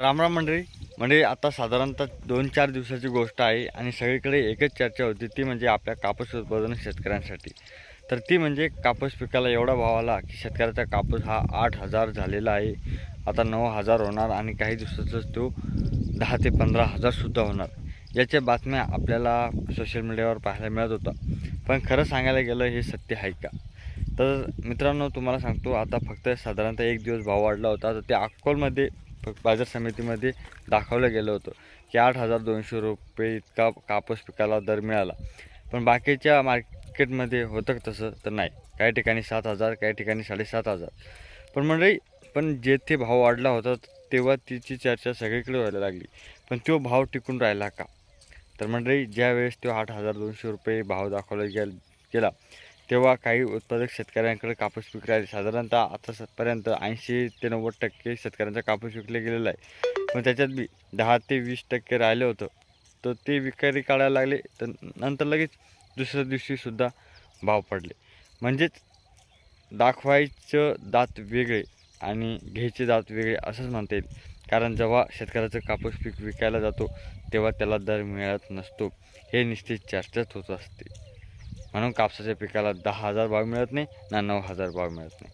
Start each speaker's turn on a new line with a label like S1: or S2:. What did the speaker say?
S1: रामराम मंडळी. म्हणजे आता साधारणतः दोन चार दिवसाची गोष्ट आहे आणि सगळीकडे एकच चर्चा होती. ती म्हणजे आपल्या कापूस उत्पादन शेतकऱ्यांसाठी. तर ती म्हणजे कापूस पिकाला एवढा भाव आला की शेतकऱ्याचा कापूस हा आठ हजार झालेला आहे. आता नऊ हजार होणार आणि काही दिवसातच तो दहा ते पंधरा हजारसुद्धा होणार. याच्या बातम्या आपल्याला सोशल मीडियावर पाहायला मिळत होता पण खरं सांगायला गेलं हे सत्य आहे का? तर मित्रांनो तुम्हाला सांगतो आता फक्त साधारणतः एक दिवस भाव वाढला होता. तर ते अक्कोलमध्ये बाजार समितीमध्ये दाखवलं गेलं होतं की आठ हजार दोनशे रुपये इतका कापूस पिकाला दर मिळाला. पण बाकीच्या मार्केटमध्ये होतं तसं तर नाही. काही ठिकाणी सात हजार काही ठिकाणी साडेसात हजार. पण मंडळी पण जेथे भाव वाढला होता तेव्हा तिची चर्चा सगळीकडे व्हायला लागली. पण तो भाव टिकून राहिला का? तर मंडळी ज्यावेळेस तो आठ हजार दोनशे रुपये भाव दाखवला गेला तेव्हा काही उत्पादक शेतकऱ्यांकडे कापूस पीक साधारणतः आता सतपर्यंत ऐंशी ते नव्वद टक्के शेतकऱ्यांचा कापूस विकले गेलेला आहे. पण त्याच्यात बी दहा ते वीस टक्के राहिलं होतं. तर ते विकारी काढायला लागले. तर नंतर लगेच दुसऱ्या दिवशीसुद्धा भाव पडले. म्हणजेच दाखवायचं दात वेगळे आणि घ्यायचे दात वेगळे असंच म्हणता येईल. कारण जेव्हा शेतकऱ्याचं कापूस पीक विकायला जातो तेव्हा त्याला दर मिळत नसतो. हे निश्चित चर्चाच होत असते. म्हणून कापसाच्या पिकाला दहा हजार भाव मिळत नाही ना नऊ हजार भाव मिळत नाही.